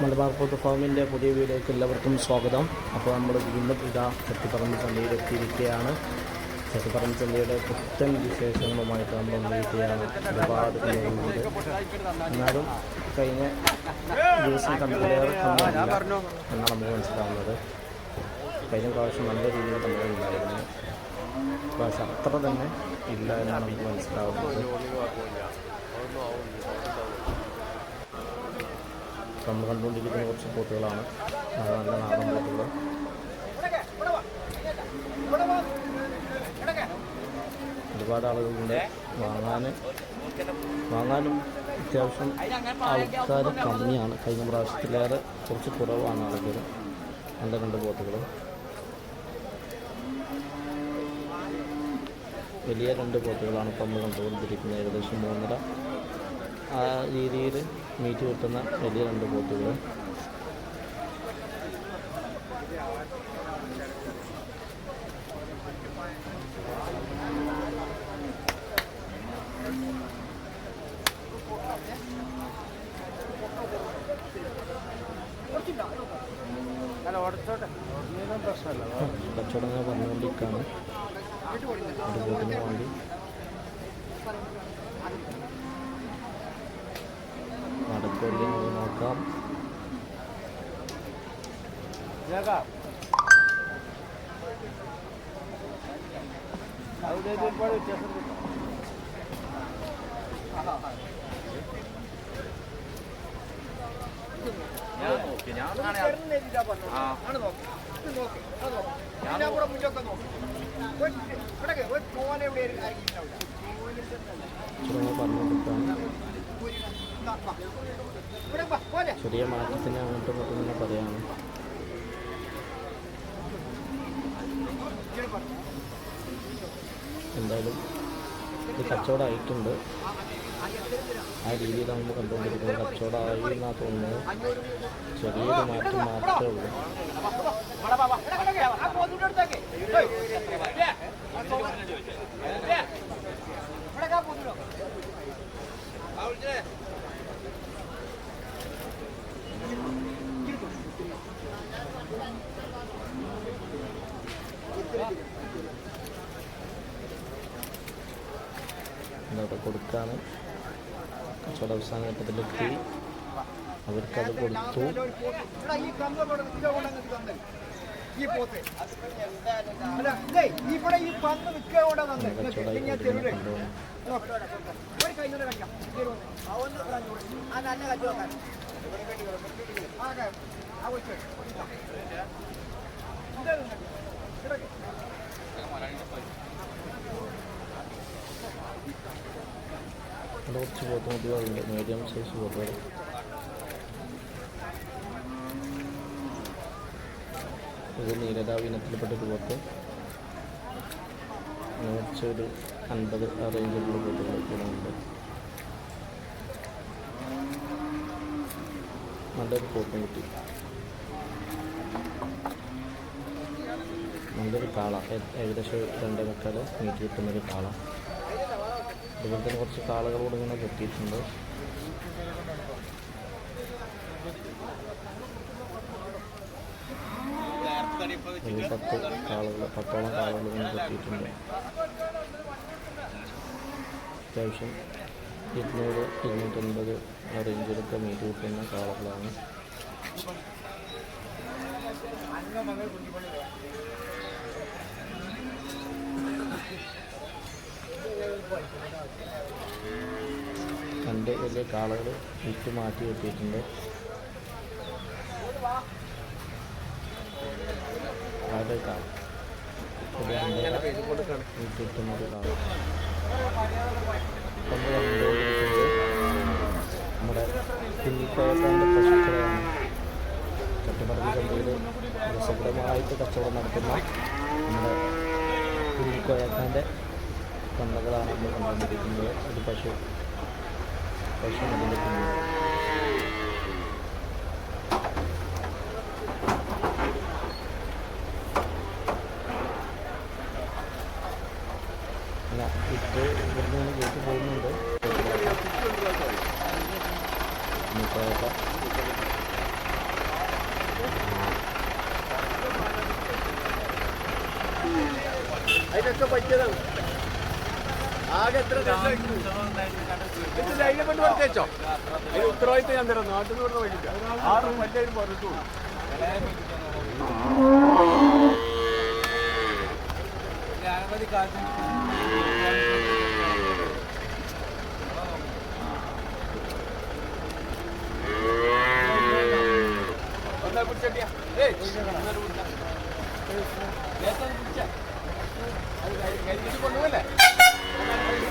മലബാർ പോത്ത് ഫാമിന്റെ പുതിയ വീഡിയോയ്ക്ക് എല്ലാവർക്കും സ്വാഗതം. അപ്പോൾ നമ്മൾ വീണ്ടും ഇതാ ചട്ടിപ്പറമ്പ് ചന്തയിലെത്തിയിരിക്കുകയാണ് ചട്ടിപ്പറമ്പ് ചന്തയുടെ പുത്തൻ വിശേഷങ്ങളുമായിട്ട് നമ്മൾ വന്നിരിക്കുകയാണ് ഒരുപാട് പേരുണ്ട്. എന്നാലും കഴിഞ്ഞ ദിവസം കണ്ടതിലേറെ എന്നാണ് നമ്മൾ മനസ്സിലാവുന്നത്. കഴിഞ്ഞ പ്രാവശ്യം നല്ല രീതിയിൽ കണ്ടുണ്ടായിരുന്നു പ്രാവശ്യം അത്ര തന്നെ ഇല്ല എന്നാണ് നമുക്ക് മനസ്സിലാവുന്നത്. നമ്മൾ കണ്ടുകൊണ്ടിരിക്കുന്ന കുറച്ച് അത് നല്ല നാടൻ പോത്തുകൾ ഒരുപാട് ആളുകളുണ്ട് വാങ്ങാൻ. വാങ്ങാനും അത്യാവശ്യം ആൾക്കാർ കമ്മിയാണ്. കഴിഞ്ഞ പ്രാവശ്യത്തിലേറെ കുറച്ച് കുറവാണ് ആളുകൾ. നല്ല രണ്ട് പോത്തുകൾ വലിയ രണ്ട് പോത്തുകളാണ് ഇപ്പം നമ്മൾ കണ്ടുകൊണ്ടിരിക്കുന്നത്. ഏകദേശം മൂന്നര ആ രീതിയിൽ മീറ്റ് കിട്ടുന്ന വലിയ രണ്ട് പോത്തുകൾ കച്ചവടങ്ങൾ പറഞ്ഞുകൊണ്ടിരിക്കുകയാണ്. ഒരു പോത്തിന് വേണ്ടി നടക്കില്ലേ നോക്കാം കച്ചവടങ്ങൾ പറഞ്ഞുകൊണ്ടിരിക്കുകയാണ് ചെറിയ മാറ്റത്തിന് അങ്ങോട്ടും ഇങ്ങോട്ടും ഇങ്ങനെ എന്തായാലും ഇത് കച്ചവടമായിട്ടുണ്ട് ആ രീതിയിൽ നമ്മൾ കണ്ടുകൊണ്ടിരിക്കുന്നത് കച്ചവടമായി എന്നാ തോന്നുന്നത് ചെറിയൊരു മാറ്റം മാത്രമേ ഉള്ളൂ കച്ചവട അവസാന ഘട്ടത്തിലെത്തി. അവർക്കത് കൊടുത്തു. ഈ പോത്ത് അല്ല ഇതേ ഇവിടെ ഈ പന്ന് നിൽക്കുക കൊണ്ടാ തന്നെ കച്ചവടമായി ഞാൻ തരൂലേ കൊണ്ടുപോകുന്നു ഒരു കൈ കൊണ്ട് കളിക്കാം ആ നല്ല കച്ചവടക്കാരൻ ആ ക- ആ കൊച്ചു അവിടെ കുറച്ച് പോത്തുമുട്ടുകളുണ്ട് മീഡിയം കുറച്ചൊരു അൻപത് ആ റേഞ്ചിലുള്ള ഉണ്ട് നല്ലൊരു പോത്തും കിട്ടി നല്ലൊരു കാള ഏകദേശം രണ്ടേ മുക്കാൽ മീറ്റ് കിട്ടുന്നൊരു കാള. അതുപോലെ തന്നെ കുറച്ച് കാളകളോട് ഇങ്ങനെ കെട്ടിയിട്ടുണ്ട്. പത്ത് കാളകൾ പത്തോളം കാളകൾ ഇങ്ങനെ കെട്ടിയിട്ടുണ്ട്. അത്യാവശ്യം ഇരുന്നൂറ് ഇരുന്നൂറ്റൻപത് ആ റേഞ്ചിലൊക്കെ മീറ്റ് കിട്ടുന്ന കാളകളാണ്. രണ്ട് വലിയ കാളകൾ വിറ്റ് മാറ്റി വെച്ചിട്ടുണ്ട് നമ്മുടെ രസകരമായിട്ട് കച്ചവടം നടത്തുന്ന നമ്മുടെ കുഞ്ഞിക്കോയക്കാന്റെ കണ്ണുകളാണ് നമ്മൾ കണ്ടുകൊണ്ടിരിക്കുന്നത് ഒരു പശു പശു അതിന്റെ ആകെ എത്ര ഇത് ധൈര്യപ്പെട്ട് പ്രത്യേകിച്ചോ അതിന് ഉത്തരവാദിത്തം നാട്ടിൽ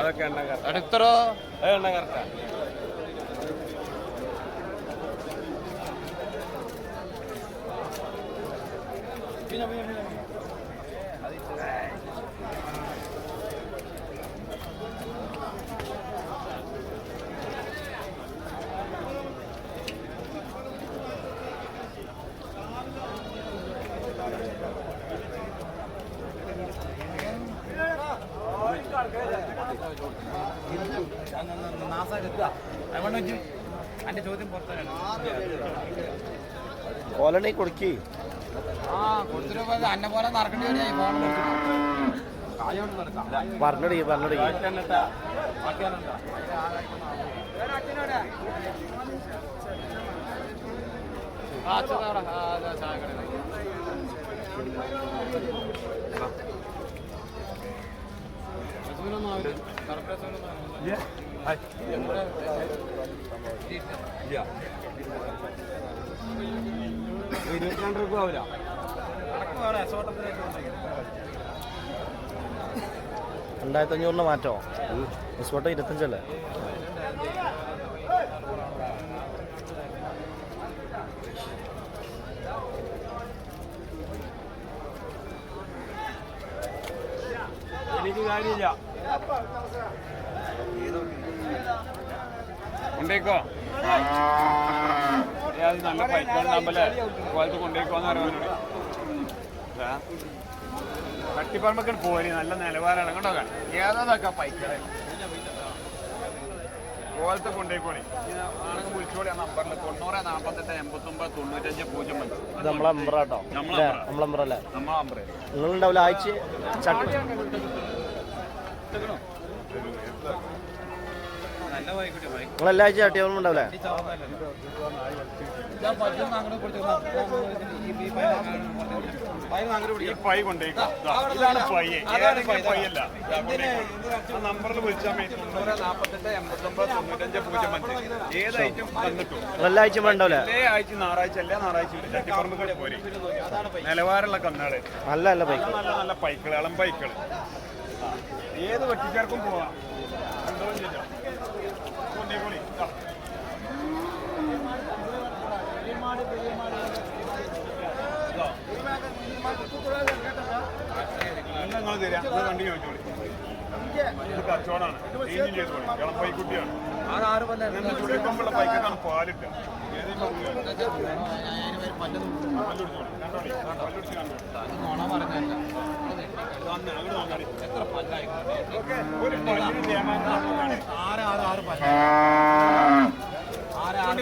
അതൊക്കെ എണ്ണ കറക്റ്റ്. പിന്നെ എണ്ണ കായോണ്ട് നടക്കാം. പറഞ്ഞടി പറഞ്ഞടി. കടയിൽ ഇരുപത്തിരണ്ട് രൂപ ആവില്ല രണ്ടായിരത്തി അഞ്ഞൂറിന് മാറ്റോ സ്പോട്ട് ഇരുപത്തഞ്ചല്ലേ? എനിക്ക് കാര്യമില്ല. കൊണ്ടേക്കോ? അത് നല്ല പൈക്കുണ്ടാകുമ്പല്ലേ കോലത്ത് കൊണ്ടേക്കോന്ന് പറയുന്നുണ്ട് കട്ടിപ്പറമ്പൊക്കെ പോരി. നല്ല നിലവാരമാണ് കണ്ടോ? ഏതാതൊക്കെ പൈക്കളെ കോലത്ത് കൊണ്ടേക്കോളി ആണെങ്കിൽ വിളിച്ചോളി. ആ നമ്പറിൽ തൊണ്ണൂറ് നാൽപ്പത്തെട്ട് എൺപത്തൊമ്പത് തൊണ്ണൂറ്റഞ്ച് പൂജ്യം അഞ്ച് ഇത് നമ്മളെ നമ്പർ കേട്ടോ. നമ്മളെ നമ്പറാ. നമ്മളെ അല്ലേ? നിങ്ങളുണ്ടാവില്ല ആഴ്ച ചട്ട നിങ്ങൾ എല്ലാ ആഴ്ച ചട്ടിയാവുമ്പോൾ ഉണ്ടാവില്ലേ? ഈ പൈ കൊണ്ടേക്കോ ഇതാണ് പൈ. ഏതൊക്കെ പൈയല്ല നമ്പറിൽ വിളിച്ചാൽ മതി. തൊണ്ണൂറ് നാൽപ്പത്തെട്ട് എൺപത്തൊമ്പത് തൊണ്ണൂറ്റഞ്ച് പൂജ്യം അഞ്ച്. ഏത് ഐറ്റം തന്നിട്ടും നിങ്ങൾ എല്ലാ ആഴ്ചയും ഉണ്ടാവില്ലേ? എല്ലാ ആഴ്ച ഞായറാഴ്ച എല്ലാ ഞായറാഴ്ച ചട്ടിപ്പറമ്പ് കൂടെ പോരി. നിലവാരമുള്ള കന്നാട്. നല്ല നല്ല പൈക്കൾ നല്ല നല്ല പൈക്കൾ ഇളം പൈക്കൾ ഏത് വെട്ടിച്ചേർക്കും പോവാം കൊണ്ടുപോകും ചെയ്യാം കൊണ്ടേക്കോളി ആ. ഇതോ. എല്ലാം നിങ്ങൾ തരാം നിങ്ങൾ വണ്ടി ചോദിച്ചോളി ഇത് കച്ചവടമാണ് ചെയ്തോളി ഇളം പൈക്കുട്ടിയാണ് ആറ് പല്ല ചുള്ളിക്കൊമ്പുള്ള പൈക്കാണ് പാലിട്ട ഏതെങ്കിലും പറഞ്ഞു പല്ലുടിച്ച് കണ്ടു നുണ പറഞ്ഞല്ല വന്ന് അങ്ങോട്ട് നോക്കാടി എത്ര പല്ലായിക്കോട്ടെ ഓക്കെ ഒരു പല്ലിന് തേമാനം നോക്കാണ് ആറ് ആറ് ആറ് പല്ല ആറ് ആറ്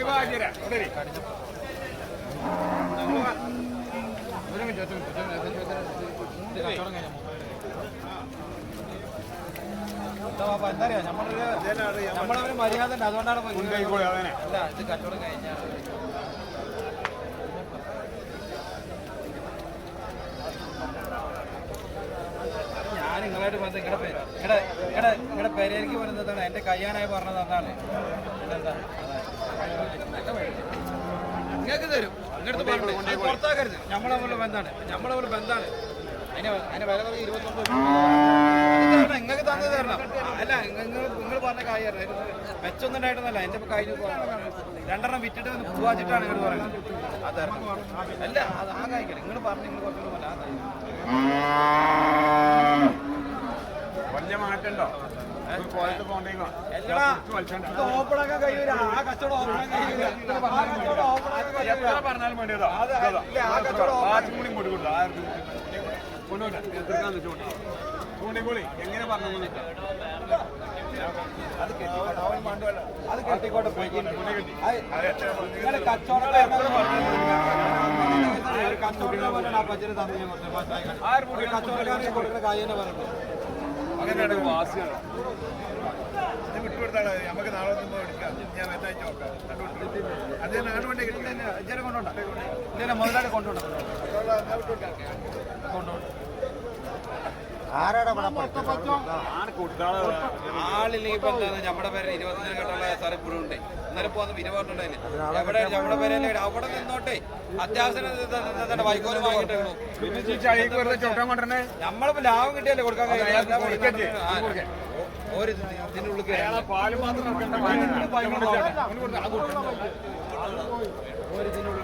ഒരു മിനിറ്റ് ഒറ്റ മിനിറ്റ് ഒറ്റ മിനിറ്റ് ഇത് കച്ചവടം കഴിഞ്ഞ പാപ്പ എന്താ അറിയാ നമ്മളൊരു നമ്മളൊരു മര്യാദ ഉണ്ട് അതുകൊണ്ടാണ് അല്ല ഇത് കച്ചവടം കഴിഞ്ഞാൽ ഞാൻ നിങ്ങളായിട്ട് പറഞ്ഞത് ഇങ്ങടെ പേര് ഇങ്ങടെ ഇങ്ങടെ ഇങ്ങടെ പേരേക്ക് വരുന്നതാണ് എന്റെ കയ്യാനായി പറഞ്ഞത് അതാണ്. നിങ്ങൾക്ക് തരും. ഇങ്ങോട്ട് പറഞ്ഞു പുറത്താക്കരുത്. നമ്മളെ പോലെ ബന്ധാണ് നമ്മളെ ബന്ധാണ് നിങ്ങൾക്ക് തന്നെ തരണം. അല്ല നിങ്ങൾ നിങ്ങൾ പറഞ്ഞ കാര്യം മെച്ചൊന്നും ഉണ്ടായിട്ടൊന്നല്ല എന്റെ ഇപ്പൊ കഴിഞ്ഞ രണ്ടെണ്ണം വിറ്റിട്ട് പോവാച്ചിട്ടാണ് നിങ്ങൾ പറയുന്നത്. അത് തരണം. അല്ല അത് ആ കായ്ക്കല്ല നിങ്ങൾ പറഞ്ഞു നിങ്ങൾ ആ കായ്. വലിയ മാറ്റണ്ടോ? ഓപ്പണാക്കാൻ കഴിയൂല. ആ കച്ചവടം ഓപ്പണാക്കാൻ കഴിയൂല. ആ കച്ചവടം ഓപ്പണാക്കാൻ കഴിയൂല. ആ കച്ചവടം ഓപ്പൺ ആർക്കും എങ്ങനെ പറഞ്ഞു അത് കെട്ടിക്കോട്ടെ. പോയി അത് എത്ര പറഞ്ഞു. നിങ്ങൾ കച്ചവടം കച്ചവടം ആ പച്ചരി തന്നെ കച്ചവടക്കാരനെ കൊടുക്കുന്ന കാര്യം പറഞ്ഞിട്ട് അങ്ങനെയാണ് വാസിയാണ് ഇത് വിട്ടുകൊടുത്താൽ നമുക്ക് നാളെ എടുക്കാം. ഞാൻ വെത്താഴ്ച നോക്കാം. അത് നാട് വേണ്ടി ഇജ്ജനെ കൊണ്ടോണ്ട ഇജ്ജനെ മുതലാളി കൊണ്ടോണ്ട കൊണ്ടോണ്ട ആളില്ലെങ്കിൽ ഇപ്പൊ എന്താണ് നമ്മുടെ പേര് ഇരുപത്തഞ്ചിന് കെട്ടുള്ള സാർ ഇപ്പോഴും ഉണ്ട് ഇന്നലെ പോകുന്ന ഇരുപതുണ്ടായില്ലേ എവിടെ നമ്മുടെ പേരല്ലേ? അവിടെ നിന്നോട്ടെ. അത്യാവശ്യം വൈകോൽ വാങ്ങിയിട്ടുള്ളൂ നമ്മളിപ്പോ ലാഭം കിട്ടിയല്ലേ കൊടുക്കാൻ ഒരു ഇതിന്റെ ഉള്ളിൽ പാൽ മാത്രം നോക്കണ്ട ഒരു ഇതിനുള്ളിൽ